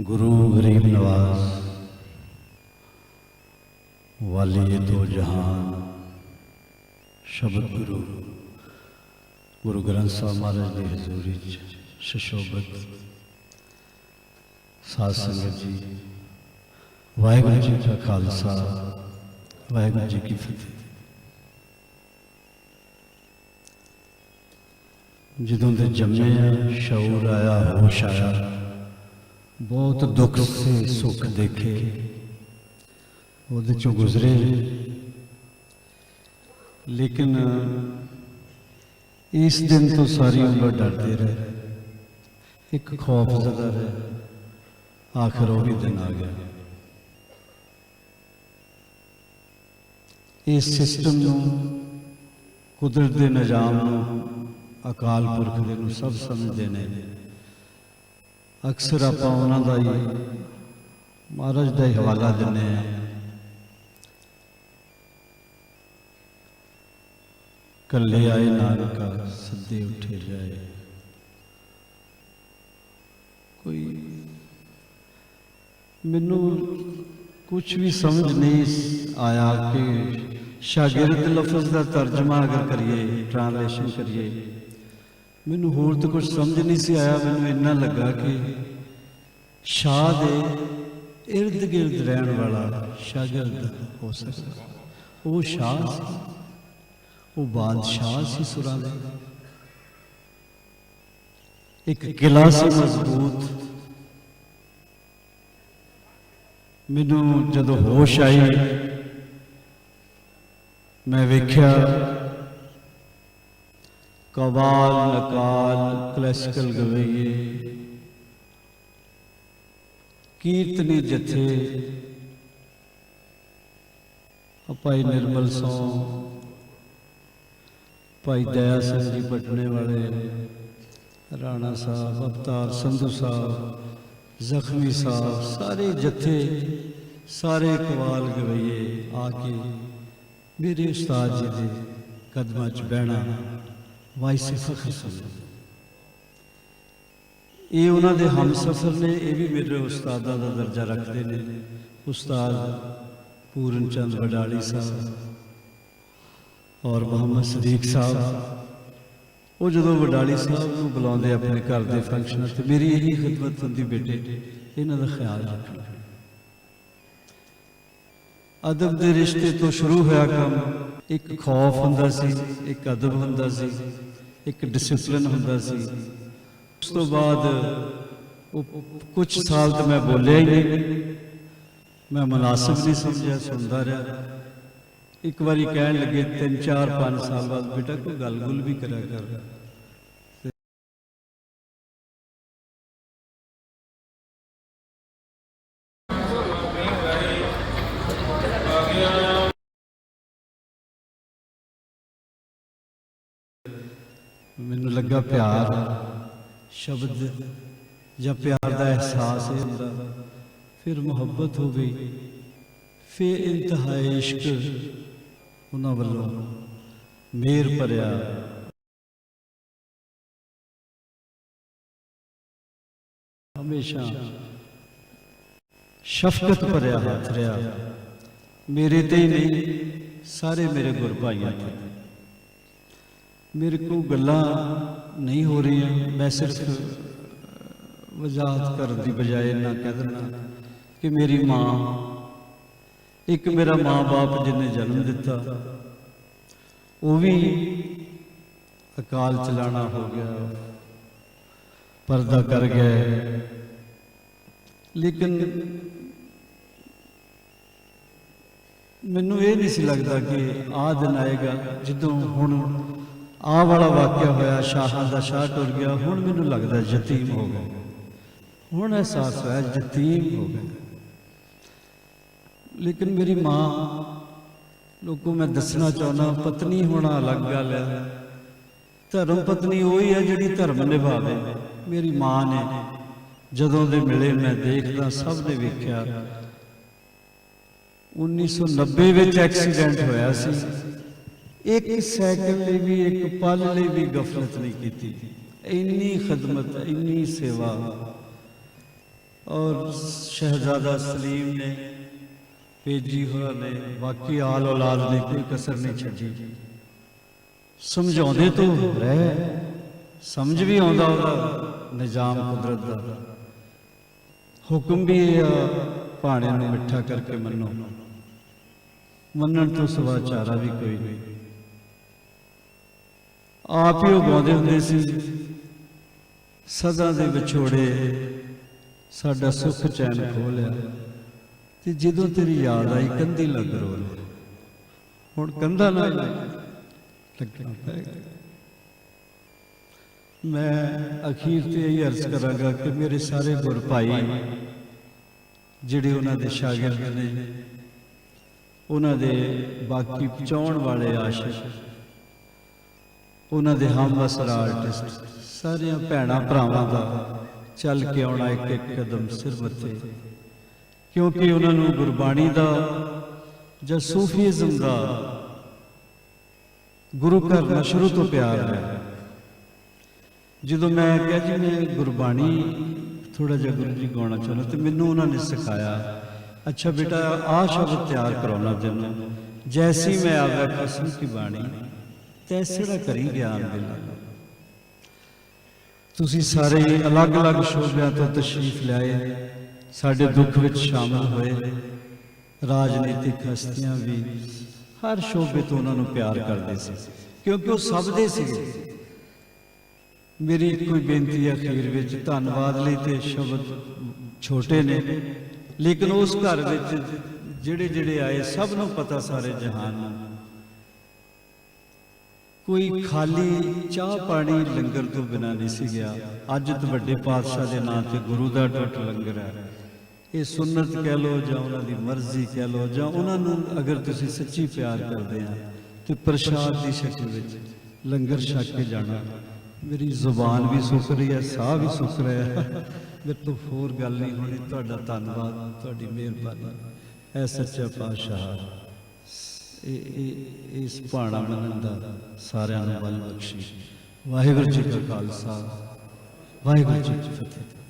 ਗੁਰੂ ਗਰੀਬ ਨਵਾਜ਼ ਵਾਲੀ ਦੋ ਜਹਾਨ, ਸ਼ਬਦ ਗੁਰੂ ਗੁਰੂ ਗ੍ਰੰਥ ਸਾਹਿਬ ਮਹਾਰਾਜ ਦੀ ਹਜ਼ੂਰੀ ਚ ਸ਼ਸ਼ੋਭਤ ਸਾਧ ਸੰਗਤ ਜੀ। ਵਾਹਿਗੁਰੂ ਜੀ ਕਾ ਖਾਲਸਾ, ਵਾਹਿਗੁਰੂ ਜੀ ਕੀ ਫਤਿਹ। ਜਦੋਂ ਦੇ ਜੰਮੇ ਆ ਸ਼ੌਰ ਆਇਆ, ਹੋਸ਼ ਆਇਆ, ਬਹੁਤ ਦੁੱਖ ਸੇ, ਸੁੱਖ ਦੇਖੇ। ਉਹਦੇ ਚੋਂ ਗੁਜ਼ਰੇ। ਲੇਕਿਨ ਇਸ ਦਿਨ ਤੋਂ ਸਾਰੀ ਉਮਰ ਡਰਦੇ ਰਹੇ। ਇੱਕ ਖੌਫ ਜ਼ਦਾ ਰਹੇ। ਆਖਰ ਉਹ ਵੀ ਦਿਨ ਆ ਗਿਆ। ਇਸ ਸਿਸਟਮ ਨੂੰ, ਕੁਦਰਤ ਦੇ ਨਿਜ਼ਾਮ ਨੂੰ, ਅਕਾਲ ਪੁਰਖ ਦੇ ਨੂੰ ਸਭ ਸਮਝਦੇ ਨੇ। ਅਕਸਰ ਆਪਾਂ ਉਹਨਾਂ ਦਾ ਹੀ, ਮਹਾਰਾਜ ਦਾ ਹੀ ਹਵਾਲਾ ਦਿੰਨੇ ਆ ਕੱਲੇ ਆਏ ਨਾਨਕਾ ਸੱਦੇ ਉੱਠੇ ਜਾਏ। ਮੈਨੂੰ ਕੁਝ ਵੀ ਸਮਝ ਨਹੀਂ ਆਇਆ ਕਿ ਸ਼ਾਗਿਰਦ ਲਫ਼ਜ਼ ਦਾ ਤਰਜਮਾ ਅਗਰ ਕਰੀਏ ਟ੍ਰਾਂਸਲੇਸ਼ਨ ਕਰੀਏ, ਮੈਨੂੰ ਹੋਰ ਤਾਂ ਕੁਝ ਸਮਝ ਨਹੀਂ ਸੀ ਆਇਆ, ਮੈਨੂੰ ਇੰਨਾ ਲੱਗਾ ਕਿ ਸ਼ਾਹ ਦੇ ਇਰਦ ਗਿਰਦ ਰਹਿਣ ਵਾਲਾ ਸ਼ਾਗਿਰਦ ਹੋ ਸਕਦਾ। ਉਹ ਸ਼ਾਹ ਸੀ। ਉਹ ਬਾਦਸ਼ਾਹ ਸੀ ਸੁਰਾਂ ਦਾ। ਇੱਕ ਕਿਲਾ ਸੀ ਮਜ਼ਬੂਤ। ਮੈਨੂੰ ਜਦੋਂ ਹੋਸ਼ ਆਈ, ਮੈਂ ਵੇਖਿਆ ਕਵਾਲ ਨਕਾਲ ਕਲਾਸਿਕਲ ਗਵਈਏ। ਕੀਰਤਨੀ ਜਥੇ ਭਾਈ ਨਿਰਮਲ ਸੋਂ, ਭਾਈ ਦਇਆ ਸਿੰਘ ਜੀ ਪਟਨੇ ਵਾਲੇ, ਰਾਣਾ ਸਾਹਿਬ, ਅਵਤਾਰ ਸੰਧੂ ਸਾਹਿਬ ਜ਼ਖਮੀ ਸਾਹਿਬ ਸਾਰੇ ਜਥੇ, ਸਾਰੇ ਕਵਾਲ ਗਵਈਏ ਆ ਕੇ ਮੇਰੇ ਉਸਤਾਦ ਜੀ ਦੇ ਕਦਮਾਂ 'ਚ ਬਹਿਣਾ ਵਾਇਸੇ ਫਖਰ ਸਮਝ ਇਹ ਉਹਨਾਂ ਦੇ ਹਮਸਫਰ ਨੇ, ਇਹ ਵੀ ਮੇਰੇ ਉਸਤਾਦਾਂ ਦਾ ਦਰਜਾ ਰੱਖਦੇ ਨੇ। ਉਸਤਾਦ ਪੂਰਨ ਚੰਦ ਵਡਾਲੀ ਸਾਹਿਬ ਔਰ ਮੁਹੰਮਦ ਸਦੀਕ ਸਾਹਿਬ ਉਹ ਜਦੋਂ ਵਡਾਲੀ ਸਾਹਿਬ ਨੂੰ ਬੁਲਾਉਂਦੇ ਆਪਣੇ ਘਰ ਦੇ ਫੰਕਸ਼ਨ ਤੇ ਮੇਰੀ ਇਹੀ ਖਿਦਮਤ ਹੁੰਦੀ ਬੇਟੇ, ਇਹਨਾਂ ਦਾ ਖਿਆਲ ਰੱਖਣਾ। ਅਦਬ ਦੇ ਰਿਸ਼ਤੇ ਤੋਂ ਸ਼ੁਰੂ ਹੋਇਆ ਕੰਮ, ਇੱਕ ਖੌਫ ਹੁੰਦਾ ਸੀ, ਇੱਕ ਅਦਬ ਹੁੰਦਾ ਸੀ, ਇੱਕ ਡਿਸਪਲਿਨ ਹੁੰਦਾ ਸੀ। ਉਸ ਤੋਂ ਬਾਅਦ ਉਹ ਕੁਝ ਸਾਲ ਤਾਂ ਮੈਂ ਬੋਲਿਆ ਹੀ ਨਹੀਂ। ਮੈਂ ਮناسب ਨਹੀਂ ਸਮਝਿਆ, ਸੁਣਦਾ ਰਿਹਾ। ਇੱਕ ਵਾਰੀ ਕਹਿਣ ਲੱਗੇ 3 4 5 ਸਾਲ ਬਾਅਦ, ਬੇਟਾ, ਕੋਈ ਗੱਲ ਗੁੱਲ ਵੀ ਕਰਿਆ ਕਰ। ਮੈਨੂੰ ਲੱਗਾ ਪਿਆਰ ਸ਼ਬਦ ਜਾਂ ਪਿਆਰ ਦਾ ਅਹਿਸਾਸ ਇਹ ਹੁੰਦਾ। ਫਿਰ ਮੁਹੱਬਤ ਹੋ ਗਈ ਫਿਰ ਇੰਤਹਾ ਇਸ਼ਕ ਉਹਨਾਂ ਵੱਲੋਂ ਮੇਰ ਭਰਿਆ ਹਮੇਸ਼ਾ ਸ਼ਫਕਤ ਭਰਿਆ ਹੱਥ ਰਿਹਾ ਮੇਰੇ ਤੇ ਹੀ ਨਹੀਂ ਸਾਰੇ ਮੇਰੇ ਗੁਰ ਭਾਈਆਂ ਤੇ ਮੇਰੇ ਕੋਲ ਗੱਲਾਂ ਨਹੀਂ ਹੋ ਰਹੀਆਂ ਮੈਂ ਸਿਰਫ ਵਜ਼ਾਹਤ ਕਰਨ ਦੀ ਬਜਾਏ ਨਾ ਕਹਿ ਦਿੰਦਾ ਕਿ ਮੇਰੀ ਮਾਂ ਇੱਕ ਮੇਰਾ ਮਾਂ-ਬਾਪ ਜਿਹਨੇ ਜਨਮ ਦਿੱਤਾ, ਉਹ ਵੀ ਅਕਾਲ ਚਲਾਣਾ ਹੋ ਗਿਆ, ਪਰਦਾ ਕਰ ਗਏ ਲੇਕਿਨ ਮੈਨੂੰ ਇਹ ਨਹੀਂ ਸੀ ਲੱਗਦਾ ਕਿ ਆਹ ਦਿਨ ਆਏਗਾ, ਜਦੋਂ ਹੁਣ ਆ ਵਾਲਾ ਵਾਕਿਆ ਹੋਇਆ ਸ਼ਾਹਾਂ ਦਾ ਸ਼ਾਹ ਟੁਰ ਗਿਆ, ਹੁਣ ਮੈਨੂੰ ਲੱਗਦਾ ਯਤੀਮ ਹੋ ਗਿਆ। ਹੁਣ ਅਹਿਸਾਸ ਹੋਇਆ ਯਤੀਮ ਹੋ ਗਿਆ। ਲੇਕਿਨ ਮੇਰੀ ਮਾਂ, ਲੋਕੋ ਮੈਂ ਦੱਸਣਾ ਚਾਹੁੰਦਾ, ਪਤਨੀ ਹੋਣਾ ਅਲੱਗ ਗੱਲ ਹੈ। ਧਰਮ ਪਤਨੀ ਉਹੀ ਹੈ ਜਿਹੜੀ ਧਰਮ ਨਿਭਾਵੇ। ਮੇਰੀ ਮਾਂ ਨੇ ਜਦੋਂ ਦੇ ਮਿਲੇ ਮੈਂ ਦੇਖਦਾ, ਸਭ ਨੇ ਵੇਖਿਆ। 1990 ਵਿੱਚ ਐਕਸੀਡੈਂਟ ਹੋਇਆ ਸੀ। ਇੱਕ ਸੈਕਿੰਡ ਲਈ ਵੀ, ਇੱਕ ਪਲ ਲਈ ਵੀ ਗਫਲਤ ਨਹੀਂ ਕੀਤੀ। ਇੰਨੀ ਖidmat ਇੰਨੀ ਸੇਵਾ। ਔਰ ਸ਼ਹਿਜ਼ਾਦਾ ਸਲੀਮ ਨੇ ਭੇਜੀ ਹੋਰਾਂ ਨੇ, ਬਾਕੀ ਆਲ ਔਲਾਦ ਦੀ ਕੋਈ ਕਸਰ ਨਹੀਂ ਛੱਡੀ। ਸਮਝਾਉਂਦੇ ਤੋਂ ਰਹਿ, ਸਮਝ ਵੀ ਆਉਂਦਾ ਉਹਦਾ, ਨਿਜ਼ਾਮ ਕੁਦਰਤ ਦਾ। ਹੁਕਮ ਵੀ ਇਹ ਆ ਭਾਣੇ ਨੂੰ ਮਿੱਠਾ ਕਰਕੇ ਮੰਨੋ। ਮੰਨਣ ਤੋਂ ਸਿਵਾ ਚਾਰਾ ਵੀ ਕੋਈ ਨਹੀਂ। ਆਪ ਹੀ ਉਹ ਗਾਉਂਦੇ ਹੁੰਦੇ ਸੀ, ਸਦਾ ਦੇ ਵਿਛੋੜੇ, ਸਾਡਾ ਸੁੱਖ ਚੈਨ ਖੋਲਿਆ ਤੇ ਜਦੋਂ ਤੇਰੀ ਯਾਦ ਆਈ, ਕੰਧੀ ਲੱਗ ਰੋ ਹੁਣ ਕੰਧਾ ਨਾ ਲੱਗਣਾ ਪਏਗਾ ਮੈਂ ਅਖੀਰ ਤੇ ਇਹ ਅਰਜ਼ ਕਰਾਂਗਾ ਕਿ ਮੇਰੇ ਸਾਰੇ ਗੁਰ ਭਾਈ, ਜਿਹੜੇ ਉਹਨਾਂ ਦੇ ਸ਼ਾਗਿਰਦ ਨੇ, ਉਹਨਾਂ ਦੇ ਬਾਕੀ ਪਹੁੰਚਾਉਣ ਵਾਲੇ ਆਸ਼ਿਕ, ਉਹਨਾਂ ਦੇ ਹਮਵਸਰ ਆਰਟਿਸਟ ਸਾਰਿਆਂ ਭੈਣਾਂ ਭਰਾਵਾਂ ਦਾ ਚੱਲ ਕੇ ਆਉਣਾ ਇੱਕ ਇੱਕ ਕਦਮ ਸਿਰ ਮੱਥੇ ਕਿਉਂਕਿ ਉਹਨਾਂ ਨੂੰ ਗੁਰਬਾਣੀ ਦਾ ਜਾਂ ਸੂਫੀਜ਼ਮ ਦਾ ਗੁਰੂ ਘਰ ਨਾਲ ਸ਼ੁਰੂ ਤੋਂ ਪਿਆਰ ਹੈ। ਜਦੋਂ ਮੈਂ ਕਿਹਾ ਜੀ, ਮੈਂ ਗੁਰਬਾਣੀ ਥੋੜਾ ਜਿਹਾ ਗੁਰੂ ਜੀ ਗਾਉਣਾ ਚਾਹੁੰਦਾ, ਤੇ ਮੈਨੂੰ ਉਹਨਾਂ ਨੇ ਸਿਖਾਇਆ, ਅੱਛਾ ਬੇਟਾ, ਆਹ ਸ਼ਬਦ ਤਿਆਰ ਕਰਾਉਣਾ ਤੈਨੂੰ। ਜੈਸੀ ਮੈਂ ਆਵੈ ਕਸਮ ਕੀ ਬਾਣੀ, ਤੈਸੇ ਦਾ ਕਰੀ ਗਿਆਨ ਬਿਲਾ ਤੁਸੀਂ ਸਾਰੇ ਅਲੱਗ-ਅਲੱਗ ਸ਼ੋਬਿਆਂ ਤੋਂ ਤਸ਼ਰੀਫ ਲਿਆਏ। ਸਾਡੇ ਦੁੱਖ ਵਿੱਚ ਸ਼ਾਮਲ ਹੋਏ ਰਾਜਨੀਤਿਕ ਹਸਤੀਆਂ ਵੀ ਹਰ ਸ਼ੋਬੇ ਤੋਂ ਉਹਨਾਂ ਨੂੰ ਪਿਆਰ ਕਰਦੇ ਸੀ, ਕਿਉਂਕਿ ਉਹ ਸਭ ਦੇ ਸੀਗੇ ਮੇਰੀ ਇੱਕੋ ਹੀ ਬੇਨਤੀ ਹੈ ਅਖੀਰ ਵਿੱਚ, ਧੰਨਵਾਦ ਲਈ ਤੇ ਸ਼ਬਦ ਛੋਟੇ ਨੇ, ਲੇਕਿਨ ਉਸ ਘਰ ਵਿੱਚ ਜਿਹੜੇ ਜਿਹੜੇ ਆਏ, ਸਭ ਨੂੰ ਪਤਾ ਸਾਰੇ ਜਹਾਨ ਨੂੰ। ਕੋਈ ਖਾਲੀ ਚਾਹ ਪਾਣੀ ਲੰਗਰ ਤੋਂ ਬਿਨਾ ਨਹੀਂ ਸੀ ਗਿਆ। ਅੱਜ ਤੇ ਵੱਡੇ ਪਾਤਸ਼ਾਹ ਦੇ ਨਾਂ ਤੇ ਗੁਰੂ ਦਾ ਟੁੱਟ ਲੰਗਰ ਹੈ। ਇਹ ਸੁਨਨਤ ਕਹਿ ਲੋ ਜਾਂ ਉਹਨਾਂ ਦੀ ਮਰਜ਼ੀ ਕਹਿ ਲੋ ਜਾਂ ਉਹਨਾਂ ਨੂੰ ਅਗਰ ਤੁਸੀਂ ਸੱਚੀ ਪਿਆਰ ਕਰਦੇ ਆ, ਤੇ ਪ੍ਰਸ਼ਾਦ ਦੀ ਸ਼ਕਲ ਵਿੱਚ ਲੰਗਰ ਛਕ ਕੇ ਜਾਣਾ। ਮੇਰੀ ਜ਼ੁਬਾਨ ਵੀ ਸੁੱਕ ਰਹੀ ਹੈ, ਸਾਹ ਵੀ ਸੁੱਕ ਰਿਹਾ ਹੈ। ਮੇਰੇ ਤੋਂ ਹੋਰ ਗੱਲ ਨਹੀਂ ਹੋਣੀ। ਤੁਹਾਡਾ ਧੰਨਵਾਦ, ਤੁਹਾਡੀ ਮਿਹਰਬਾਨੀ। ਐ ਸੱਚਾ ਪਾਤਸ਼ਾਹ। ਇਹ ਇਸ ਭਾਣਾ ਮੰਨਣ ਦਾ ਸਾਰਿਆਂ ਨੂੰ ਬਲ ਬਖਸ਼ੀ। ਵਾਹਿਗੁਰੂ ਜੀ ਕਾ ਖਾਲਸਾ। ਵਾਹਿਗੁਰੂ ਜੀ ਕੀ ਫਤਿਹ।